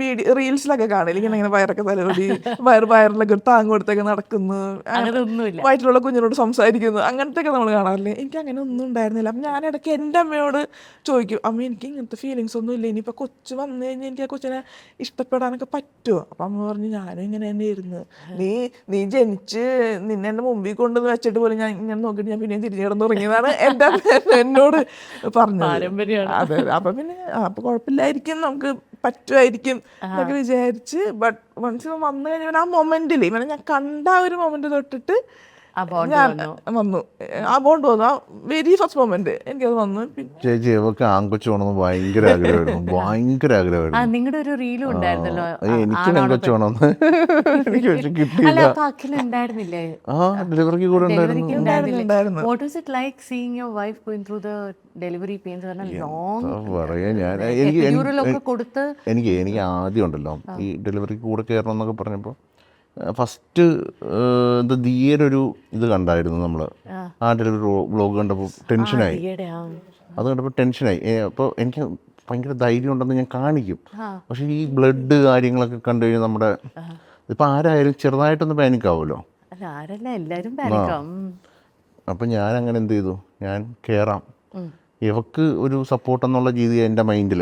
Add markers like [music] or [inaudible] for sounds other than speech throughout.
Video റീൽസിലൊക്കെ കാണില്ല ഇങ്ങനെ ഇങ്ങനെ വയറൊക്കെ തലവടി വയർ വയറിലൊക്കെ ഒരു താങ്ങ് കൊടുത്തൊക്കെ നടക്കുന്നു. വയറ്റിലുള്ള കുഞ്ഞിനോട് സംസാരിക്കുന്നു. അങ്ങനത്തെ ഒക്കെ നമ്മൾ കാണാറില്ലേ? എനിക്ക് അങ്ങനെ ഒന്നും ഉണ്ടായിരുന്നില്ല. അപ്പം ഞാൻ ഇടയ്ക്ക് എന്റെ അമ്മയോട് ചോദിക്കും അമ്മ എനിക്ക് ഇങ്ങനത്തെ ഫീലിങ്സ് ഒന്നും ഇല്ല. ഇനിയിപ്പോൾ കൊച്ചു വന്നു കഴിഞ്ഞാൽ എനിക്ക് ആ കൊച്ചിനെ ഇഷ്ടപ്പെടാനൊക്കെ പറ്റുമോ അപ്പം അമ്മ പറഞ്ഞു ഞാനും ഇങ്ങനെ തന്നെ ഇരുന്ന് നീ നീ ജനിച്ച് നിന്നെ എന്റെ മുമ്പിൽ കൊണ്ടുവന്ന് വെച്ചിട്ട് പോലും ഞാൻ ഇങ്ങനെ നോക്കിയിട്ട് ഞാൻ പിന്നെയും തിരിഞ്ഞു കിടന്നു തുടങ്ങിയതാണ് എന്റെ അമ്മ എന്നോട് പറഞ്ഞത്. അതെ അപ്പൊ പിന്നെ അപ്പൊ കുഴപ്പമില്ലായിരിക്കും നമുക്ക് പറ്റുമായിരിക്കും എന്നൊക്കെ വിചാരിച്ച്. ബട്ട് വൺസ് ഇവൻ വന്നു കഴിഞ്ഞാൽ ആ മൊമെന്റിൽ ഇവനെ ഞാൻ കണ്ട ആ ഒരു മൊമെന്റ് തൊട്ടിട്ട് ഞാൻ വന്നു. ആ ബോണ്ട് വന്നു. ആ വെരി ഫസ്റ്റ് മൊമെന്റ് എനിക്കത് വന്നു പിന്നെ ചേച്ചി ഇവക്ക് ആൺകൊച്ചു വേണമെന്ന് ഭയങ്കര ആഗ്രഹമായിരുന്നു. [laughs] ഭയങ്കര ആ ആഗ്രഹമായിരുന്നു നിങ്ങളുടെ ഒരു റീലും ഉണ്ടായിരുന്നല്ലോ. എനിക്ക് ആൺകൊച്ചു വേണമെന്ന് [laughs] എനിക്ക് പക്ഷെ [laughs] അല്ല കിട്ടിയില്ല ഉണ്ടായിരുന്നില്ലേ? ആ ഡെലിവറിക്ക് കൂടെ ഉണ്ടായിരുന്നു. What was it like seeing your wife going through the delivery pains പറഞ്ഞാൽ ലോങ് എന്താ പറയാ ഞാൻ എനിക്ക് എനിക്ക് ആദ്യം ഉണ്ടല്ലോ ഈ ഡെലിവറിക്ക് കൂടെ കയറണം എന്നൊക്കെ പറഞ്ഞപ്പോൾ ഫസ്റ്റ് ഇത് ദിയയുടെ ഒരു ഇത് കണ്ടായിരുന്നു നമ്മൾ ആ. ഡെലിവറി വ്ളോഗ് കണ്ടപ്പോൾ ടെൻഷനായി. അത് കണ്ടപ്പോൾ ടെൻഷനായി. അപ്പോൾ എനിക്ക് ഭയങ്കര ധൈര്യം ഉണ്ടെന്ന് ഞാൻ കാണിക്കും. പക്ഷേ ഈ ബ്ലഡ് കാര്യങ്ങളൊക്കെ കണ്ടു കഴിഞ്ഞാൽ നമ്മുടെ ഇപ്പം ആരായാലും ചെറുതായിട്ടൊന്ന് പാനിക് ആവുമല്ലോ. അപ്പം ഞാൻ അങ്ങനെ എന്ത് ചെയ്തു? ഞാൻ കയറാം ഇവക്ക് ഒരു സപ്പോർട്ട് എന്നുള്ള രീതി എന്റെ മൈൻഡിൽ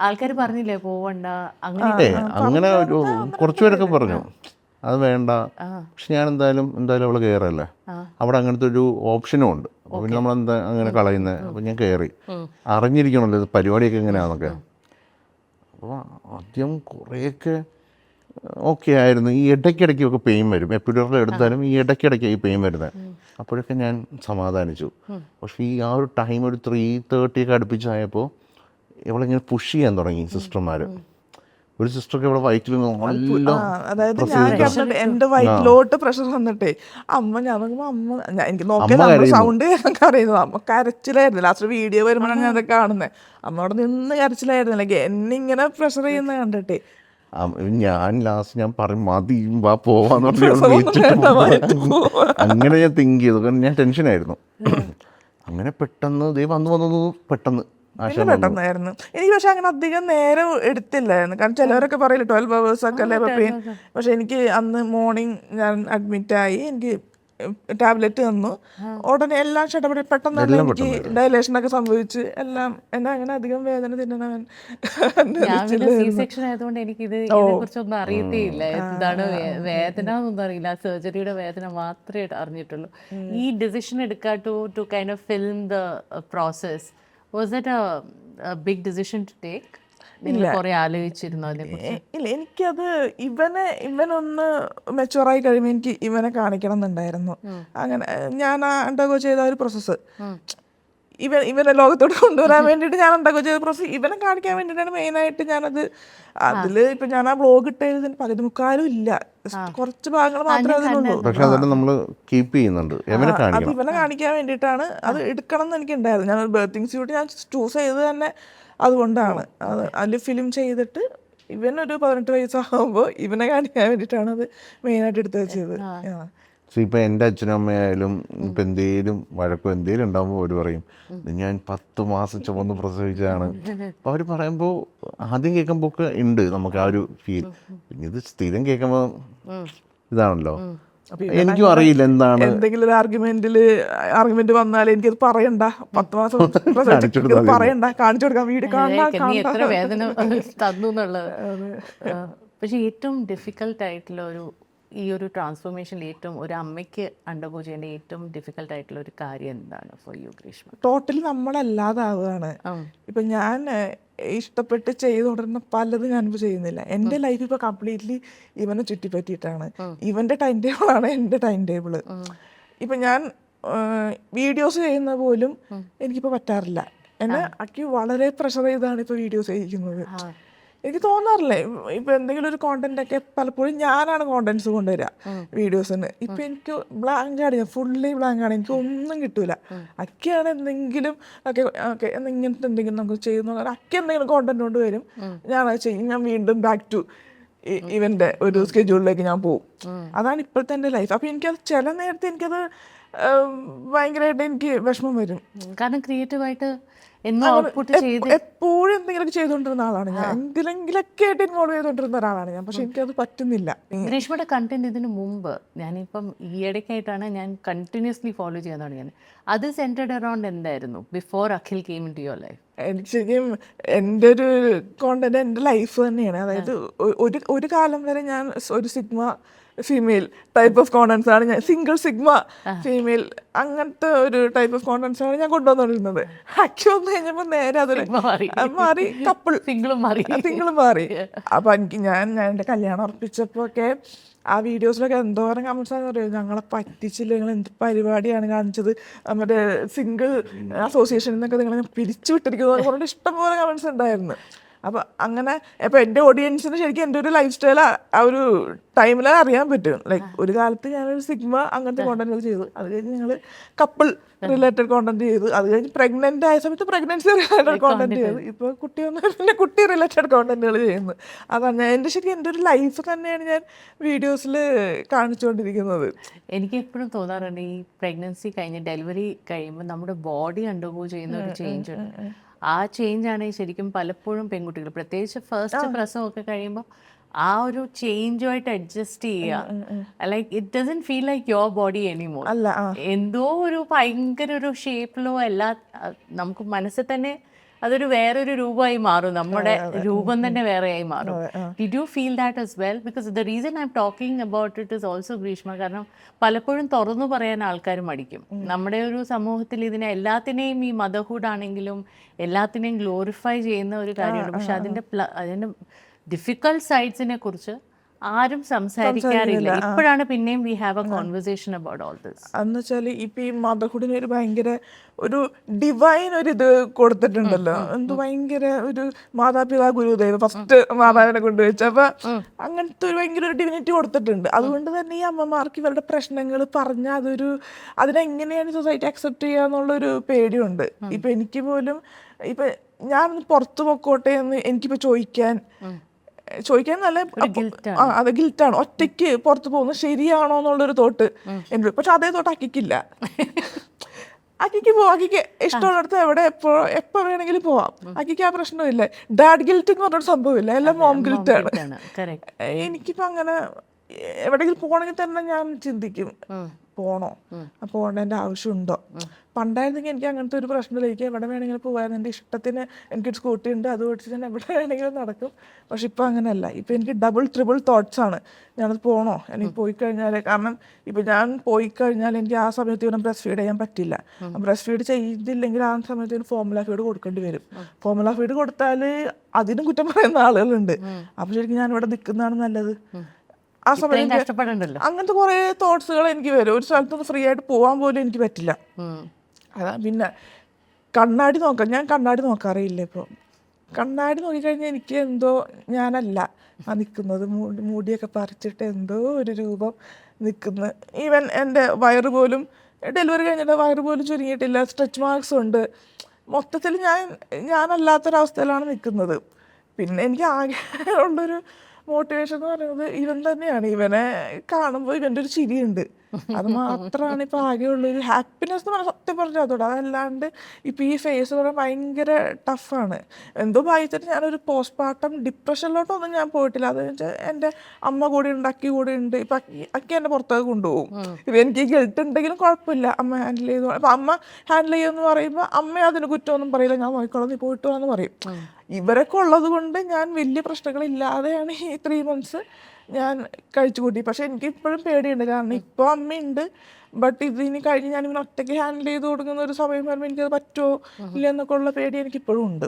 ആൾക്കാർ പറഞ്ഞില്ലേ പോവണ്ട അങ്ങനെ അങ്ങനെ ഒരു കുറച്ച് പേരൊക്കെ പറഞ്ഞു. അത് വേണ്ട. പക്ഷെ ഞാൻ എന്തായാലും എന്തായാലും അവൾ കയറല്ലേ അവിടെ അങ്ങനത്തെ ഒരു ഓപ്ഷനും ഉണ്ട് അപ്പോൾ പിന്നെ നമ്മൾ എന്താ അങ്ങനെ കളയുന്നത് അപ്പോൾ ഞാൻ കയറി അറിഞ്ഞിരിക്കണമല്ലോ ഇത് പരിപാടിയൊക്കെ എങ്ങനെയാന്നൊക്കെ. അപ്പോൾ ആദ്യം കുറേയൊക്കെ ഓക്കെ ആയിരുന്നു. ഈ ഇടയ്ക്കിടയ്ക്കൊക്കെ പെയിൻ വരും. എപ്പിഡുറൽ എടുത്താലും ഈ ഇടയ്ക്കിടയ്ക്ക് ഈ പെയിൻ വരുന്നത് അപ്പോഴൊക്കെ ഞാൻ സമാധാനിച്ചു. പക്ഷെ ഈ ആ ഒരു ടൈം ഒരു ത്രീ തേർട്ടി ഒക്കെ അടുപ്പിച്ചായപ്പോൾ ഇവളിങ്ങനെ പുഷ് ചെയ്യാൻ തുടങ്ങി സിസ്റ്റർമാർ ഒരു സിസ്റ്റർക്ക് ഇവിടെ വയറ്റിൽ നല്ല അതായത് ഞാൻ എന്റെ വയറ്റിലോട്ട് പ്രഷർ വന്നിട്ടേ അമ്മ ഞാൻ നോക്കുമ്പോ അമ്മ എനിക്ക് നോക്കിയാൽ സൗണ്ട് ഞങ്ങൾക്ക് അറിയുന്നത്. അമ്മ കരച്ചിലായിരുന്നു. ലാസ്റ്റ് വീഡിയോ വരുമ്പോഴാണ് ഞാൻ അതൊക്കെ കാണുന്നത് അമ്മ അവിടെ നിന്ന് അല്ലെങ്കിൽ എന്നെ ഇങ്ങനെ പ്രഷർ ചെയ്യുന്ന കണ്ടിട്ടേ. ഞാൻ ലാസ്റ്റ് ഞാൻ പറയും മതി വാ പോവാന്ന് പറഞ്ഞ്. അങ്ങനെ ഞാൻ തിങ്ക് ചെയ്തു. കാരണം ഞാൻ ടെൻഷനായിരുന്നു അങ്ങനെ പെട്ടെന്ന് ദൈവം വന്നു വന്നു പെട്ടെന്ന്. പിന്നെ പെട്ടെന്നായിരുന്നു. എനിക്ക് പക്ഷെ അങ്ങനെ അധികം നേരം എടുത്തില്ലായിരുന്നു. കാരണം ചിലവരൊക്കെ പറയില്ല ട്വൽവ് അവേഴ്സ് ഒക്കെ അല്ലേ? പെയിൻ പക്ഷെ എനിക്ക് അന്ന് മോർണിംഗ് ഞാൻ അഡ്മിറ്റ് ആയി എനിക്ക് ടാബ്ലറ്റ് തന്നു. ഉടനെ എല്ലാം ഷട്ടപ്പെട്ട് പെട്ടെന്ന് തന്നെ എനിക്ക് ഡയലേഷൻ ഒക്കെ സംഭവിച്ച് എല്ലാം എന്നെ അങ്ങനെ അധികം വേദന തിന്നണവൻ ഞാൻ സി സെക്ഷൻ ആയതുകൊണ്ട് എനിക്ക് ഇത് കുറിച്ചൊന്നും അറിയത്തേയില്ല. എന്താണ് വേദന ഒന്നും അറിയില്ല. സർജറിയുടെ വേദന മാത്രമേ അറിഞ്ഞിട്ടുള്ളൂ. ഈ ഡിസിഷൻ എടുക്കുക to to kind of film the process was that a big decision to take ഇല്ല. എനിക്കത് ഇവനെ ഇവനൊന്ന് മെച്ചുവറായി കഴിയുമ്പോൾ എനിക്ക് ഇവനെ കാണിക്കണം എന്നുണ്ടായിരുന്നു അങ്ങനെ ഞാൻ അണ്ടർഗോ ചെയ്ത ഒരു പ്രോസസ്സ് ഇവൻ ഇവനെ ലോകത്തോട് കൊണ്ടുവരാൻ വേണ്ടിയിട്ട് ഞാൻ അണ്ടർഗോ ചെയ്ത പ്രോസസ്സ് ഇവനെ കാണിക്കാൻ വേണ്ടിയിട്ടാണ് മെയിനായിട്ട് ഞാനത് അതിൽ ഇപ്പം ഞാൻ ആ ബ്ലോഗ് ഇട്ടതിന് പകുതി മുക്കാലും ഇല്ല. കുറച്ച് ഭാഗങ്ങൾ മാത്രമേ അതിനുള്ളൂ പക്ഷെ അതെല്ലാം നമ്മൾ കീപ്പ് ചെയ്യുന്നുണ്ട്. എവനെ അത് കാണിക്കണം. ഇവനെ കാണിക്കാൻ വേണ്ടിയിട്ടാണ് അത് എടുക്കണം എന്ന് എനിക്ക് ഉണ്ടായിരുന്നു ഞാൻ ബർത്തിങ് സ്യൂട്ട് ഞാൻ ചൂസ് ചെയ്തത് തന്നെ അതുകൊണ്ടാണ്. അത് അതിൽ ഫിലിം ചെയ്തിട്ട് ഇവനൊരു പതിനെട്ട് വയസ്സാകുമ്പോൾ ഇവനെ കാണിക്കാൻ വേണ്ടിയിട്ടാണ് അത് മെയിനായിട്ട് എടുത്ത് വെച്ചത്. ആ. സോ ഇപ്പം എന്റെ അച്ഛനും അമ്മയായാലും ഇപ്പം എന്തേലും വഴക്കോ എന്തേലും ഉണ്ടാകുമ്പോൾ അവർ പറയും ഞാൻ പത്ത് മാസം ചുമന്ന് പ്രസവിച്ചതാണ്. അപ്പോൾ അവർ പറയുമ്പോൾ ആദ്യം കേൾക്കുമ്പോൾ ഒക്കെ ഉണ്ട് നമുക്ക് ആ ഒരു ഫീൽ പിന്നെ ഇത് സ്ഥിരം കേൾക്കുമ്പോൾ ഇതാണല്ലോ. എനിക്കും അറിയില്ല എന്താണ്. എന്തെങ്കിലും ഒരു ആർഗ്യുമെന്റിൽ ആർഗ്യുമെന്റ് വന്നാൽ എനിക്കത് പറയണ്ട. പത്ത് മാസം പറയണ്ട. കാണിച്ചു കൊടുക്കാം. വീട് കാണാൻ വേദന തന്നു എന്നുള്ളത് പക്ഷെ ഏറ്റവും ഡിഫിക്കൽട്ട് ആയിട്ടുള്ള ഒരു ഈ ഒരു ട്രാൻസ്ഫോർമേഷനിൽ ഏറ്റവും ഒരു അമ്മയ്ക്ക് അണ്ടർഗോ ചെയ്യേണ്ട ഏറ്റവും ഡിഫിക്കൽട്ട് ആയിട്ടുള്ള ഒരു കാര്യം എന്താണ് ഫോർ യു ഗ്രീഷ്മ ടോട്ടലി നമ്മളല്ലാതാവുകയാണ് ഇപ്പം ഞാൻ ഇഷ്ടപ്പെട്ട് ചെയ്തു തുടരുന്ന പലതും ഞാനിപ്പോൾ ചെയ്യുന്നില്ല. എന്റെ ലൈഫ് ഇപ്പോൾ കംപ്ലീറ്റ്ലി ഇവനെ ചുറ്റിപ്പറ്റിയിട്ടാണ്. ഇവന്റെ ടൈം ടേബിളാണ് എന്റെ ടൈം ടേബിൾ ഇപ്പം ഞാൻ വീഡിയോസ് ചെയ്യുന്ന പോലും എനിക്കിപ്പോൾ പറ്റാറില്ല. എന്നെ അക്കി വളരെ പ്രഷർ ചെയ്താണ് ഇപ്പോൾ വീഡിയോസ് ചെയ്യിക്കുന്നത്. എനിക്ക് തോന്നാറില്ലേ ഇപ്പൊ എന്തെങ്കിലും ഒരു കോണ്ടന്റ് ഒക്കെ പലപ്പോഴും ഞാനാണ് കോണ്ടന്റ്സ് കൊണ്ടുവരിക വീഡിയോസിന് ഇപ്പൊ എനിക്ക് ബ്ലാങ്ക് ആണ് ഫുള്ളി ബ്ലാങ്ക് ആണ്. എനിക്ക് ഒന്നും കിട്ടൂല. അക്കയാണ് എന്തെങ്കിലും ഒക്കെ ഓക്കെ ഇങ്ങനത്തെ എന്തെങ്കിലും നമുക്ക് ചെയ്യുന്ന അക്ക എന്തെങ്കിലും കോണ്ടന്റ് കൊണ്ടുവരും ഞാൻ അത് ചെയ്യും. ഞാൻ വീണ്ടും ബാക്ക് ടു ഇവന്റെ ഒരു സ്കെഡ്യൂളിലേക്ക് ഞാൻ പോകും അതാണ് ഇപ്പോഴത്തെ എന്റെ ലൈഫ് അപ്പൊ എനിക്കത് ചില നേരത്തെ എനിക്കത് ഭയങ്കരമായിട്ട് എനിക്ക് വിഷമം വരും. കാരണം ക്രിയേറ്റീവായിട്ട് എപ്പോഴും എന്തെങ്കിലുമൊക്കെ ചെയ്തുകൊണ്ടിരുന്ന ആളാണ് ഞാൻ. എന്തിലെങ്കിലൊക്കെ ആയിട്ട് ഇൻവോൾവ് ചെയ്തുകൊണ്ടിരുന്ന ഒരാളാണ് ഞാൻ. പക്ഷെ എനിക്കത് പറ്റുന്നില്ല. ഗ്രീഷ്മയുടെ കണ്ടന്റ് ഇതിന് മുമ്പ് ഞാനിപ്പം ഈയിടയ്ക്കായിട്ടാണ് ഞാൻ കണ്ടിന്യൂസ്ലി ഫോളോ ചെയ്യാൻ തുടങ്ങിയത് അത് സെന്റർഡ് അറൗണ്ട് എന്തായിരുന്നു? Before Akhil came into your life എനിക്ക് ശരിക്കും എന്റെ ഒരു കോണ്ടന്റ് എന്റെ ലൈഫ് തന്നെയാണ്. അതായത് ഒരു ഒരു കാലം വരെ ഞാൻ ഒരു sigma female type of contents ആണ് ഞാൻ സിംഗിൾ സിഗ്മ ഫീമെയിൽ അങ്ങനത്തെ ഒരു ടൈപ്പ് ഓഫ് കോണ്ടൻസ് ആണ് ഞാൻ കൊണ്ടുവന്നുകൊണ്ടിരുന്നത് ആക്ച്വൽ വന്നു കഴിഞ്ഞപ്പോൾ നേരെ അതൊരു മാറി. കപ്പിൾ സിംഗിളും മാറി. സിംഗിളും മാറി. അപ്പൊ എനിക്ക് ഞാൻ ഞാൻ എന്റെ കല്യാണം ഉറപ്പിച്ചപ്പോ ഒക്കെ ആ വീഡിയോസിലൊക്കെ എന്തോരം കമൻസ് ആണെന്ന് അറിയാം? ഞങ്ങളെ പറ്റിച്ചില്ല? നിങ്ങൾ എന്ത് പരിപാടിയാണ് കാണിച്ചത്? മറ്റേ സിംഗിൾ അസോസിയേഷനിൽ നിന്നൊക്കെ നിങ്ങളെ പിരിച്ചു വിട്ടിരിക്കുന്നു എന്ന് പറഞ്ഞിട്ട് ഇഷ്ടംപോലെ കമൻസ് ഉണ്ടായിരുന്നു. അപ്പൊ അങ്ങനെ അപ്പോൾ എന്റെ ഓഡിയൻസിന് ശരിക്കും എന്റെ ഒരു ലൈഫ് സ്റ്റൈൽ ആ ഒരു ടൈമിൽ അറിയാൻ പറ്റും. ലൈക്ക് ഒരു കാലത്ത് ഞാനൊരു സിഗ്മ അങ്ങനത്തെ കോണ്ടന്റുകൾ ചെയ്തു. അത് കഴിഞ്ഞ് ഞങ്ങൾ കപ്പിൾ റിലേറ്റഡ് കോണ്ടന്റ് ചെയ്തു. അത് കഴിഞ്ഞ് പ്രഗ്നന്റ് ആയ സമയത്ത് പ്രഗ്നൻസി റിലേറ്റഡ് കോണ്ടന്റ് ചെയ്തു. ഇപ്പോൾ കുട്ടി വന്ന് പിന്നെ കുട്ടി റിലേറ്റഡ് കോണ്ടന്റുകൾ ചെയ്യുന്നു. അതാണ് ഞാൻ എന്റെ ശരിക്കും എന്റെ ഒരു ലൈഫ് തന്നെയാണ് ഞാൻ വീഡിയോസിൽ കാണിച്ചുകൊണ്ടിരിക്കുന്നത്. എനിക്ക് എപ്പോഴും തോന്നാറുണ്ട് ഈ പ്രഗ്നൻസി കഴിഞ്ഞ് ഡെലിവറി കഴിയുമ്പോൾ നമ്മുടെ ബോഡി അണ്ടർഗോ ചെയ്യുന്ന ഒരു ചേഞ്ച് ഉണ്ട്. ആ ചേഞ്ച് ആണ് ശരിക്കും പലപ്പോഴും പെൺകുട്ടികൾ. പ്രത്യേകിച്ച് ഫസ്റ്റ് പ്രസവം ഒക്കെ കഴിയുമ്പോൾ ആ ഒരു ചേഞ്ചുമായിട്ട് അഡ്ജസ്റ്റ് ചെയ്യുക. Like it doesn't feel like your body anymore അല്ല എന്തോ ഒരു ഭയങ്കര ഒരു ഷേപ്പിലോ എല്ലാ നമുക്ക് മനസ്സിൽ തന്നെ അതൊരു വേറൊരു രൂപമായി മാറും. നമ്മുടെ രൂപം തന്നെ വേറെയായി മാറും. Did you feel that as well because the reason I'm talking about it is also Greeshma കാരണം പലപ്പോഴും തുറന്നു പറയാൻ ആൾക്കാർ മടിക്കും. നമ്മുടെ ഒരു സമൂഹത്തിൽ ഇതിനെ എല്ലാത്തിനെയും ഈ മദർഹുഡ് ആണെങ്കിലും എല്ലാത്തിനെയും ഗ്ലോറിഫൈ ചെയ്യുന്ന ഒരു കാര്യമാണ് പക്ഷെ അതിന്റെ അതിന്റെ ഡിഫിക്കൽട്ട് സൈഡ്സിനെ കുറിച്ച് ആരും സംസാരിക്കാറില്ല. ഇപ്പോഴാണ് പിന്നെയും we have a conversation about all this എന്ന് വെച്ചാൽ ഇപ്പൊ ഈ മദർഹുഡിന് ഒരു ഭയങ്കര ഒരു ഡിവൈൻ ഒരു ഇത് കൊടുത്തിട്ടുണ്ടല്ലോ. എന്ത് ഭയങ്കര ഒരു മാതാപിതാ ഗുരുദേവ് ഫസ്റ്റ് മാതാവിനെ കൊണ്ടുവച്ചു അപ്പൊ അങ്ങനത്തെ ഒരു ഭയങ്കര ഒരു ഡിവിനിറ്റി കൊടുത്തിട്ടുണ്ട്. അതുകൊണ്ട് തന്നെ ഈ അമ്മമാർക്ക് ഇവരുടെ പ്രശ്നങ്ങൾ പറഞ്ഞ അതൊരു അതിനെങ്ങനെയാണ് സൊസൈറ്റി അക്സെപ്റ്റ് ചെയ്യുക എന്നുള്ളൊരു പേടിയുണ്ട്. ഇപ്പൊ എനിക്ക് പോലും ഇപ്പൊ ഞാൻ പുറത്തു പൊക്കോട്ടെ എന്ന് എനിക്കിപ്പോ ചോദിക്കാൻ ചോദിക്കാൻ നല്ല അത് ഗിൽറ്റാണ് ഒറ്റയ്ക്ക് പുറത്ത് പോകുന്നത് ശരിയാണോ എന്നുള്ളൊരു തോട്ട് എന്റെ പക്ഷെ അതേ തോട്ട് അക്കിക്കില്ല. [laughs] അക്കിക്ക് പോവാം. അക്കിക്ക് ഇഷ്ടമുള്ളിടത്ത് എവിടെ എപ്പോ എപ്പോ വേണമെങ്കിലും പോവാം. അക്കിക്ക് ആ പ്രശ്നമില്ല. ഡാഡ് ഗിൽറ്റ് എന്ന് പറഞ്ഞൊരു സംഭവമില്ല. എല്ലാം മോം ഗിൽറ്റ് ആണ്. എനിക്കിപ്പോ അങ്ങനെ എവിടെയെങ്കിലും പോകണമെങ്കിൽ തന്നെ ഞാൻ ചിന്തിക്കും. പോണോ? ആ പോകേണ്ടതിന്റെ ആവശ്യമുണ്ടോ? പണ്ടായിരുന്നെങ്കിൽ എനിക്ക് അങ്ങനത്തെ ഒരു പ്രശ്നമില്ല. എനിക്ക് എവിടെ വേണമെങ്കിലും പോകാൻ എന്റെ ഇഷ്ടത്തിന് എനിക്ക് സ്കൂട്ടി ഉണ്ട്. അത് ഓടിച്ച് ഞാൻ എവിടെ വേണമെങ്കിലും നടക്കും. പക്ഷെ ഇപ്പം അങ്ങനെയല്ല. ഇപ്പം എനിക്ക് ഡബിൾ ട്രിപ്പിൾ തോട്ട്സ് ആണ്. ഞാനത് പോകണോ എനിക്ക് പോയി കഴിഞ്ഞാൽ കാരണം ഇപ്പം ഞാൻ പോയി കഴിഞ്ഞാൽ എനിക്ക് ആ സമയത്ത് ഇവിടെ ബ്രസ്റ്റ് ഫീഡ് ചെയ്യാൻ പറ്റില്ല. ബ്രസ്റ്റ് ഫീഡ് ചെയ്തില്ലെങ്കിൽ ആ സമയത്ത് ഇവന് ഫോമുല ഫീഡ് കൊടുക്കേണ്ടി വരും. ഫോമുല ഫീഡ് കൊടുത്താൽ അതിനും കുറ്റം പറയുന്ന ആളുകളുണ്ട്. അപ്പോൾ ശരിക്കും ഞാൻ ഇവിടെ നിൽക്കുന്നതാണ് നല്ലത് ആ സമയത്ത് എനിക്ക് കഷ്ടപ്പെടണ്ടല്ലോ. അങ്ങനത്തെ കുറേ തോട്ട്സുകൾ എനിക്ക് വരും. ഒരു സ്ഥലത്തൊന്ന് ഫ്രീ ആയിട്ട് പോകാൻ പോലും എനിക്ക് പറ്റില്ല. അതാ പിന്നെ കണ്ണാടി നോക്കാം. ഞാൻ കണ്ണാടി നോക്കാറില്ല ഇപ്പോൾ കണ്ണാടി നോക്കിക്കഴിഞ്ഞാൽ എനിക്ക് എന്തോ ഞാനല്ല. ആ നിൽക്കുന്നത് മൂടി മൂടിയൊക്കെ പറിച്ചിട്ട് എന്തോ ഒരു രൂപം നിൽക്കുന്നു ഈവൻ എന്റെ വയറ് പോലും ഡെലിവറി കഴിഞ്ഞിട്ട് വയറ് പോലും ചുരുങ്ങിയിട്ടില്ല. സ്ട്രെച്ച് മാർക്സ് ഉണ്ട്. മൊത്തത്തിൽ ഞാൻ ഞാനല്ലാത്തൊരവസ്ഥയിലാണ് നിൽക്കുന്നത് പിന്നെ എനിക്ക് ആകെ ഉള്ളൊരു മോട്ടിവേഷൻ എന്ന് പറയുന്നത് ഇവൻ തന്നെയാണ്. ഇവനെ കാണുമ്പോൾ ഇവന്റെ ഒരു ചിരിയുണ്ട്. അത് മാത്രമാണ് ഇപ്പൊ ആകെയുള്ളൊരു ഹാപ്പിനെസ് എന്ന് പറഞ്ഞാൽ സത്യം പറഞ്ഞാൽ അതോടെ. അതല്ലാണ്ട് ഇപ്പൊ ഈ ഫേസ് പറഞ്ഞാൽ ഭയങ്കര ടഫാണ് എന്തോ വായിച്ചിട്ട് ഞാനൊരു പോസ്റ്റ് പാർട്ടം ഡിപ്രഷനിലോട്ടൊന്നും ഞാൻ പോയിട്ടില്ല. അത് വെച്ചാൽ എന്റെ അമ്മ കൂടെ ഉണ്ട് അക്കി കൂടെ ഉണ്ട്. ഇപ്പൊ അക്കി അക്കി എന്നെ പുറത്തേക്ക് കൊണ്ടുപോകും. ഇപ്പൊ എനിക്ക് ഗിൽട്ട് ഉണ്ടെങ്കിലും കുഴപ്പമില്ല. അമ്മ ഹാൻഡിൽ ചെയ്തു. അപ്പൊ അമ്മ ഹാൻഡിൽ ചെയ്യുമെന്ന് പറയുമ്പോൾ അമ്മ അതിന് കുറ്റമൊന്നും പറയില്ല. ഞാൻ നോക്കിക്കോളാം നീ പോയിട്ട് എന്ന് പറയും. ഇവരൊക്കെ ഉള്ളത് കൊണ്ട് ഞാൻ വലിയ പ്രശ്നങ്ങളില്ലാതെയാണ് ഈ ത്രീ മന്ത്സ് ഞാൻ കഴിച്ചു കൂട്ടി പക്ഷെ എനിക്ക് ഇപ്പോഴും പേടിയുണ്ട്. കാരണം ഇപ്പോൾ അമ്മയുണ്ട്. ബട്ട് ഇനി കഴിഞ്ഞ് ഞാൻ ഇങ്ങനെ ഒറ്റയ്ക്ക് ഹാൻഡിൽ ചെയ്ത് കൊടുക്കുന്ന ഒരു സമയം വരുമ്പോൾ എനിക്കത് പറ്റുമോ ഇല്ല എന്നൊക്കെ ഉള്ള പേടി എനിക്ക് ഇപ്പോഴും ഉണ്ട്.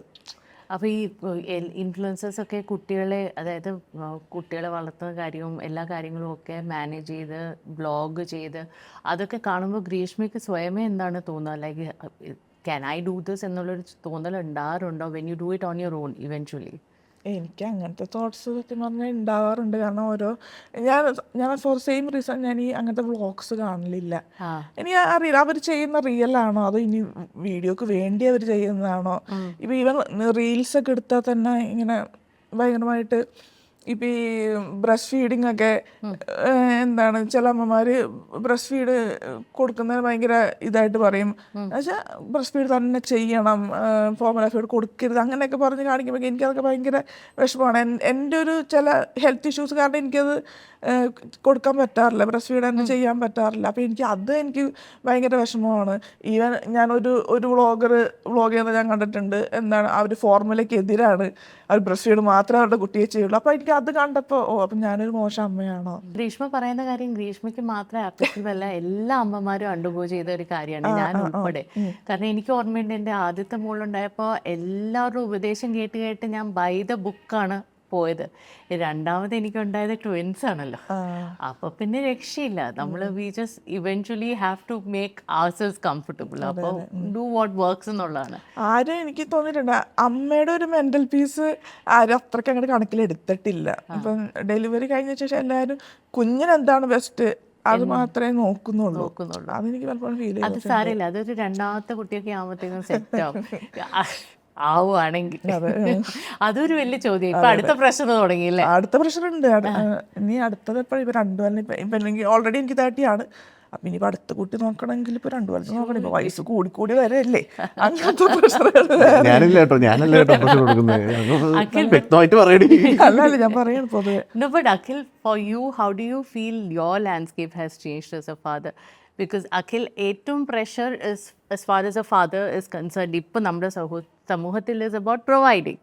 അപ്പോൾ ഈ ഇൻഫ്ലുവൻസേഴ്സ് ഒക്കെ കുട്ടികളെ അതായത് കുട്ടികളെ വളർത്തുന്ന കാര്യവും എല്ലാ കാര്യങ്ങളും ഒക്കെ മാനേജ് ചെയ്ത് ബ്ലോഗ് ചെയ്ത് അതൊക്കെ കാണുമ്പോൾ ഗ്രീഷ്മയ്ക്ക് സ്വയമേ എന്താണ് തോന്നുക? Like can I do this എന്നുള്ളൊരു തോന്നൽ ഉണ്ടാകാറുണ്ടോ when you do it on your own eventually എനിക്ക് അങ്ങനത്തെ തോട്ട്സ് സത്യം പറഞ്ഞാൽ ഉണ്ടാവാറുണ്ട് കാരണം ഓരോ ഞാൻ ഞാൻ ഫോർ സെയിം റീസൺ ഞാൻ ഈ അങ്ങനത്തെ വ്ളോഗ്സ് കാണലില്ല. ഇനി എനിക്ക് അറിയില്ല അവർ ചെയ്യുന്ന റിയൽ ആണോ? അതോ ഇനി വീഡിയോക്ക് വേണ്ടി അവർ ചെയ്യുന്നതാണോ? ഇപ്പൊ ഈവൻ റീൽസ് ഒക്കെ എടുത്താൽ തന്നെ ഇങ്ങനെ ഭയങ്കരമായിട്ട് ഇപ്പം ഈ ബ്രസ്റ്റ് ഫീഡിങ് ഒക്കെ എന്താണ് ചില അമ്മമാര് ബ്രസ്റ്റ് ഫീഡ് കൊടുക്കുന്നതിന് ഭയങ്കര ഇതായിട്ട് പറയും. എന്നുവെച്ചാൽ ബ്രസ്റ്റ് ഫീഡ് തന്നെ ചെയ്യണം ഫോർമുല ഫീഡ് കൊടുക്കരുത് അങ്ങനെയൊക്കെ പറഞ്ഞ് കാണിക്കുമ്പോൾ എനിക്കതൊക്കെ ഭയങ്കര വിഷമമാണ്. എൻ- എന്റെ ഒരു ചില ഹെൽത്ത് ഇഷ്യൂസ് കാരണം എനിക്കത് കൊടുക്കാൻ പറ്റാറില്ല ബ്രസ്റ്റ് ഫീഡ് തന്നെ ചെയ്യാൻ പറ്റാറില്ല. അപ്പോൾ എനിക്ക് അത് എനിക്ക് ഭയങ്കര വിഷമമാണ്. ഈവൻ ഞാനൊരു ഒരു വ്ളോഗർ വ്ളോഗ് ചെയ്യുന്നത് ഞാൻ കണ്ടിട്ടുണ്ട്. എന്താണ് അവർ ഫോർമുലയ്ക്ക് എതിരാണ്. അവർ ബ്രസ്റ്റ് ഫീഡ് മാത്രമേ അവരുടെ കുട്ടിയെ ചെയ്യുള്ളൂ. അപ്പോൾ എനിക്ക് അത് കണ്ടപ്പോ ഓ അപ്പൊ ഞാനൊരു മോശം അമ്മയാണോ? ഗ്രീഷ്മ പറയുന്ന കാര്യം ഗ്രീഷ്മയ്ക്ക് മാത്രമേ ആപ്ലിക്കബിൾ അല്ല എല്ലാ അമ്മമാരും അണ്ടുപോ ചെയ്ത ഒരു കാര്യമാണ്. ഞാൻ ഉൾപ്പെടെ. കാരണം എനിക്ക് ഓർമ്മയുണ്ട് എന്റെ ആദ്യത്തെ മോളുണ്ടായപ്പോൾ എല്ലാവരുടെ ഉപദേശം കേട്ട് കേട്ട് ഞാൻ ബൈ ദ ബുക്കാണ് പോയത്. രണ്ടാമത് എനിക്കുണ്ടായത് ട്വിൻസ് ആണല്ലോ. അപ്പൊ പിന്നെ രക്ഷയില്ല. നമ്മൾ we just eventually have to make ourselves comfortable അപ്പോൾ ഡു വാട്ട് വർക്ക്സ് എന്നുള്ളതാണ്. ആരും എനിക്ക് തോന്നിയിട്ടുണ്ട്. അമ്മയുടെ ഒരു മെന്റൽ പീസ് ആരും അത്രയ്ക്ക് അങ്ങോട്ട് കണക്കിലെടുത്തിട്ടില്ല അപ്പൊ ഡെലിവറി കഴിഞ്ഞ ശേഷം എല്ലാവരും കുഞ്ഞിനെന്താണ് ബെസ്റ്റ് അത് മാത്രമേ നോക്കുന്നുള്ളൂ. നോക്കുന്നുള്ളൂ. അതെനിക്ക് പലപ്പോഴും ഫീൽ അത് സാരമില്ല. അതൊരു രണ്ടാമത്തെ കുട്ടിയൊക്കെ ആകുമ്പോഴത്തേക്കും സെറ്റ് ആവും. [laughs] ആവുകയാണെങ്കിൽ അതൊരു വലിയ ചോദ്യം. ഇപ്പൊ അടുത്ത പ്രശ്നം തുടങ്ങിയില്ലേ? അടുത്ത പ്രശ്നം ഉണ്ട് ഇനി അടുത്തത് ഇപ്പൊ രണ്ടു തന്നെ ഇപ്പൊ ഇപ്പൊ അല്ലെങ്കിൽ ഓൾറെഡി എനിക്ക് തേർട്ടി ആണ്. അപ്പൊ ഇനി അടുത്ത കൂട്ടി നോക്കണമെങ്കിൽ ഇപ്പൊ രണ്ടു വർഷം നോക്കണം. ഇപ്പൊ വയസ്സ് കൂടിക്കൂടി വരല്ലേ? [laughs] അങ്ങനത്തെ അല്ല ഞാൻ പറയണ പൊതുവെ. Akhil for you how do you feel your landscape has change as a father because Akhil ഏറ്റവും pressure is as far a father is concerned ഇപ്പം നമ്മുടെ സമൂഹത്തിൽ is about providing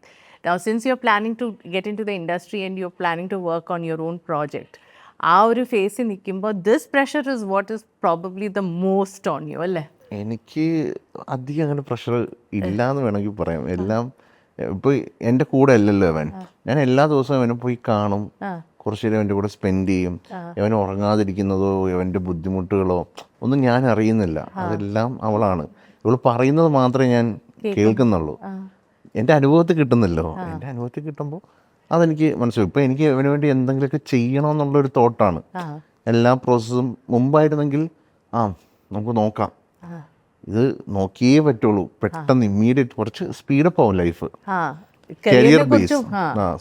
since you are planning to get into the industry and you are planning to work on your own project ആ ഒരു phase നിൽക്കുമ്പോൾ this pressure is what is probably the most on you അല്ലേ? എനിക്ക് അധികം അങ്ങനെ pressure ഇല്ല എന്ന് വേണമെങ്കിൽ പറയാം. എല്ലാം ഇപ്പോൾ എന്റെ കൂടെ അല്ലല്ലോ അവൻ. ഞാൻ എല്ലാ ദിവസവും അവനെ പോയി കാണും. കുറച്ച് നേരം അവന്റെ കൂടെ സ്പെൻഡ് ചെയ്യും. അവൻ ഉറങ്ങാതിരിക്കുന്നതോ അവന്റെ ബുദ്ധിമുട്ടുകളോ ഒന്നും ഞാൻ അറിയുന്നില്ല. അതെല്ലാം അവളാണ്. ഇവൾ പറയുന്നത് മാത്രമേ ഞാൻ കേൾക്കുന്നുള്ളൂ. എന്റെ അനുഭവത്തിൽ കിട്ടുന്നല്ലോ. എന്റെ അനുഭവത്തിൽ കിട്ടുമ്പോൾ അതെനിക്ക് മനസ്സിലാവും ഇപ്പം എനിക്ക് അവന് വേണ്ടി എന്തെങ്കിലുമൊക്കെ ചെയ്യണമെന്നുള്ളൊരു തോട്ടാണ്. എല്ലാ പ്രോസസ്സും മുമ്പായിരുന്നെങ്കിൽ ആ നമുക്ക് നോക്കാം. ഇത് നോക്കിയേ പറ്റുള്ളൂ. പെട്ടെന്ന് ഇമ്മീഡിയറ്റ് കുറച്ച് സ്പീഡപ്പ് ആവും ലൈഫ് ആ. കരിയർ ബേസ്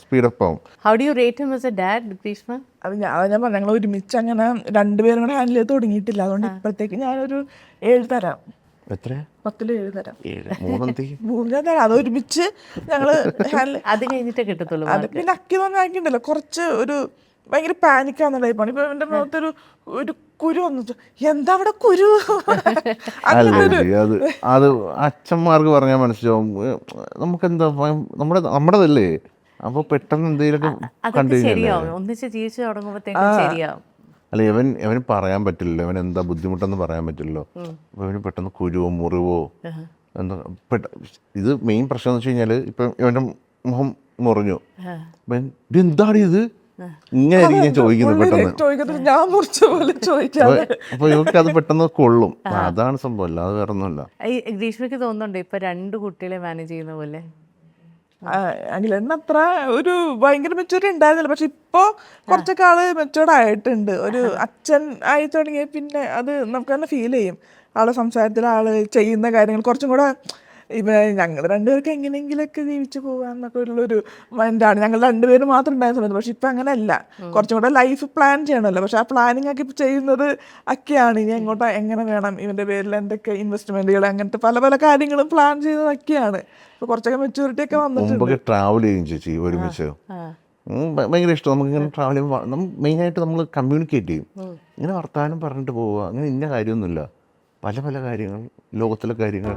സ്പീഡപ്പ് ആവും. How do you rate him as a dad Greeshma അത് ഞാൻ പറഞ്ഞ ഞാൻ പറഞ്ഞു ഞങ്ങൾ ഒരുമിച്ച് അങ്ങനെ രണ്ടുപേരും കൂടെ ഹാൻഡിൽ ചെയ്ത് തുടങ്ങിയിട്ടില്ല. അതുകൊണ്ട് ഇപ്പോഴത്തേക്ക് ഞാനൊരു ഏഴ് തരാം. എത്ര പത്തിൽ ഏഴ് തരാം. ഏഴ്. മൂന്നെന്തി [laughs] മൂന്ന് ഞാൻ തരാം. അത് ഒരുമിച്ച് ഞങ്ങൾ അത് കഴിഞ്ഞിട്ടേ കിട്ടത്തുള്ളൂ അത് പിന്നെ അക്കി വന്നാക്കിണ്ടല്ലോ കുറച്ച് ഒരു ഭയങ്കര പാനിക്കാവുന്ന ടൈപ്പാണ് ഇപ്പൊ എന്റെ മുഖത്തൊരു ഒരു കുരു വന്നു. എന്താ അവിടെ കുരു? [laughs] അത് അത് അച്ഛന്മാർക്ക് പറഞ്ഞാൽ മനസ്സിലാവും. നമുക്ക് നമുക്കെന്താ നമ്മുടെ നമ്മുടെതല്ലേ? അപ്പോൾ പെട്ടെന്ന് എന്തെങ്കിലും കണ്ടു ശരിയാവും. ഒന്നിച്ച് ജീവിച്ചു തുടങ്ങുമ്പോഴത്തേക്കും ശരിയാവും. അല്ല ഇവൻ ഇവന് പറയാൻ പറ്റില്ലല്ലോ. ഇവൻ എന്താ ബുദ്ധിമുട്ടെന്ന് പറയാൻ പറ്റില്ലല്ലോ. അപ്പോൾ ഇവന് പെട്ടെന്ന് കുരുവോ മുറിവോ എന്താ പെട്ട ഇത് മെയിൻ പ്രശ്നം എന്ന് വെച്ച് കഴിഞ്ഞാൽ ഇപ്പം ഇവന്റെ മുഖം മുറിഞ്ഞു. അപ്പം എന്താണ് ഇത് ഇങ്ങനെ ഞാൻ ചോദിക്കുന്നത് പെട്ടെന്ന്. ഞാൻ മുറിച്ച പോലെ അപ്പോൾ ഇവർക്ക് അത് പെട്ടെന്ന് കൊള്ളും. അതാണ് സംഭവം. അല്ലാതെ വേറെ ഒന്നുമില്ല ഈ ഗ്രീഷ്മയ്ക്ക് തോന്നുന്നുണ്ട് ഇപ്പൊ രണ്ട് കുട്ടികളെ മാനേജ് ചെയ്യുന്ന പോലെ? അഖിലേട്ടന് അത്ര ഒരു ഭയങ്കര മെച്ചൂരിറ്റി ഉണ്ടായിരുന്നില്ല. പക്ഷെ ഇപ്പോ കുറച്ചൊക്കെ ആൾ മെച്ചൂർഡ് ആയിട്ടുണ്ട്. ഒരു അച്ഛൻ ആയി തുടങ്ങിയ പിന്നെ അത് നമുക്ക് തന്നെ ഫീൽ ചെയ്യും. ആളെ സംസാരത്തിൽ ആൾ ചെയ്യുന്ന കാര്യങ്ങൾ കുറച്ചും കൂടെ ഇവ ഞങ്ങൾ രണ്ടുപേർക്ക് എങ്ങനെയെങ്കിലൊക്കെ ജീവിച്ചു പോകാന്നൊക്കെ ഉള്ളൊരു മൈൻഡാണ്. ഞങ്ങൾ രണ്ടുപേരും മാത്രം ഉണ്ടായിരുന്ന സമയത്ത് പക്ഷെ ഇപ്പം അങ്ങനെയല്ല. കുറച്ചും കൂടെ ലൈഫ് പ്ലാൻ ചെയ്യണമല്ലോ. പക്ഷെ ആ പ്ലാനിങ് ഒക്കെ ഇപ്പം ചെയ്യുന്നത് ഒക്കെയാണ്. ഇനി എങ്ങോട്ട് എങ്ങനെ വേണം ഇവന്റെ പേരിൽ എന്തൊക്കെ ഇൻവെസ്റ്റ്മെന്റുകൾ അങ്ങനത്തെ പല പല കാര്യങ്ങളും പ്ലാൻ ചെയ്തതൊക്കെയാണ് ഇപ്പോൾ കുറച്ചൊക്കെ മെച്ചൂരിറ്റി ഒക്കെ വന്നിട്ടുണ്ട്. ട്രാവൽ ചെയ്യും ചേച്ചി ഒരുമിച്ച്. ഭയങ്കര ഇഷ്ടം. നമുക്ക് ഇങ്ങനെ ട്രാവൽ ചെയ്യുമ്പോൾ മെയിൻ മെയിനായിട്ട് നമ്മൾ കമ്മ്യൂണിക്കേറ്റ് ചെയ്യും. ഇങ്ങനെ വർത്തമാനം പറഞ്ഞിട്ട് പോവുക. അങ്ങനെ ഇന്ന കാര്യമൊന്നുമില്ല. പല പല കാര്യങ്ങൾ ലോകത്തിലെ കാര്യങ്ങൾ.